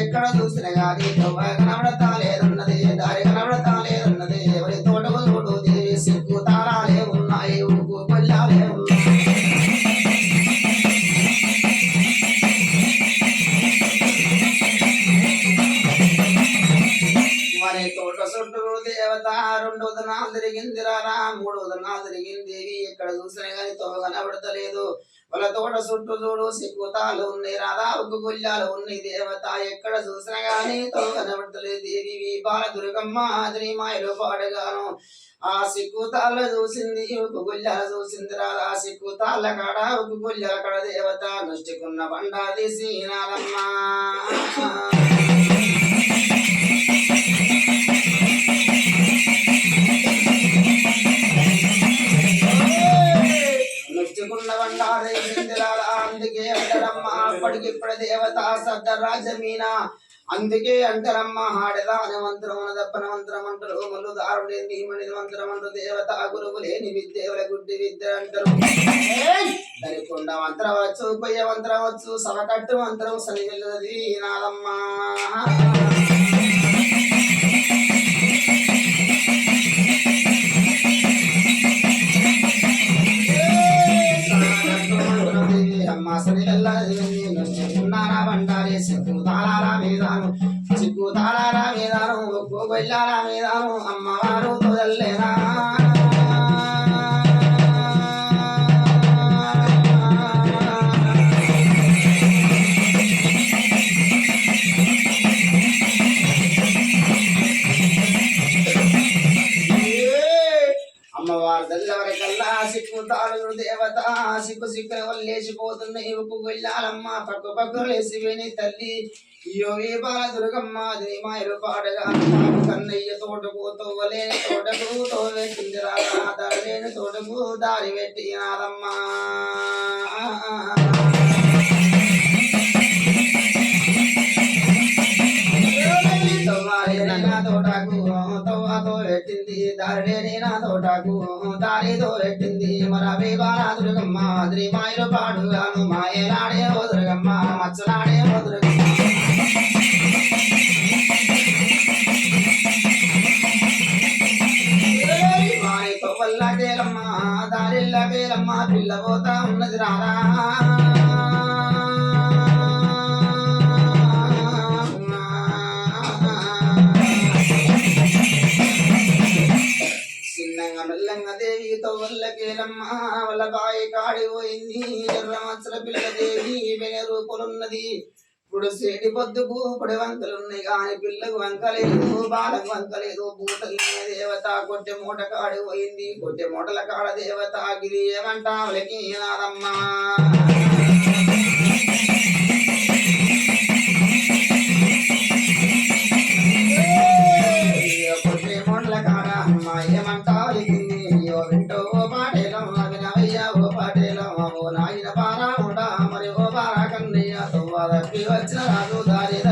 ఎక్కడ చూసిన గాని కనబడతాలే. రెండు ఉదనాలు తిరిగింది రారా మూడు ఉదనాలు తిరిగింది దేవి ఎక్కడ చూసినా గాని తోవ కనబడతలేదు. వాళ్ళ తోట చుట్టూ చూడు సిగ్గుతాలు ఉన్నాయి రాధా ఉగ్గు గుల్లాలు ఉన్నాయి. దేవత ఎక్కడ చూసినా గానీ తోవ కనబడతలేదు. దేవి బాల దుర్గమ్మ మాయలో మాయలు పాడగాను. ఆ సిగ్గుతాళ్ళ చూసింది ఉగ్గు గుల్లాల చూసింది రాధా. సిగ్గుతాళ్ళ కాడ ఉగ్గు గుల్లాల కాడ దేవత నష్టికున్న బండా తీసి నాలమ్మ అందుకే అంటారమ్మ అప్పటికి ఇప్పుడు దేవత సద్ద రాజమీన. అందుకే అంటారమ్మ హాడదాన మంత్రం దప్పన మంత్రం అంటారు. మల్లు దారుడేంది మణి మంత్రం అంటారు. దేవత గురువు లేని విద్యల గుడ్డి విద్య అంటారు. దరికొండ మంత్రం వచ్చు కొయ్య మంత్రం వచ్చు సవకట్టు మంత్రం సని వెళ్ళదు నాదమ్మా ఉన్నారా బండారే సిగ్గు తాళారా మీదాను సిగ్గు తాళారా మీదాను మీదాను అమ్మవారు తొదల్లేనా తెల్లవరకల్లా దేవత సిక్కు సిక్కుల వల్లేసిపోతున్నాయి ఉప్పు వెళ్ళాలమ్మ పక్కు పక్కు లేసి విని తల్లి యోగి బాల దుర్గమ్మ దిని మాయలు పాడగా కన్నయ్య తోటకు తోవలేని తోటకు తోవెట్టింది రాదా దారిలేని తోటకు దారి పెట్టినారమ్మా తోటకు తవ్వతో పెట్టింది దారిలేని నా తోటకు దారితో పెట్టింది మరవి బాల దుర్గమ్మ దిని మాయలు పాడుగాను మాయలాడే ఓ దుర్గమ్మ మచ్చనాడే ఓ దుర్గమ్మ. వారి కొవ్వల్లాగేలమ్మ పిల్ల పోతా ఉన్నది రారా. దేవి తొవ్వల్లకేలమ్మ బాయి కాడి పోయింది. ఎర్ర మచ్చల పిల్ల దేవి రూపులున్నది. ఇప్పుడు సేటి పొద్దుకు పొడి వంకలున్నాయి కాని పిల్లకు వంకలేదు బాలకు వంకలేదు. బూటలు దేవత కొట్టె మూట కాడి పోయింది. కొట్టె మూటల కాడ దేవత గిరి ఏమంటా? వాళ్ళకి ಯುವಜಾರು ದಾರಿದ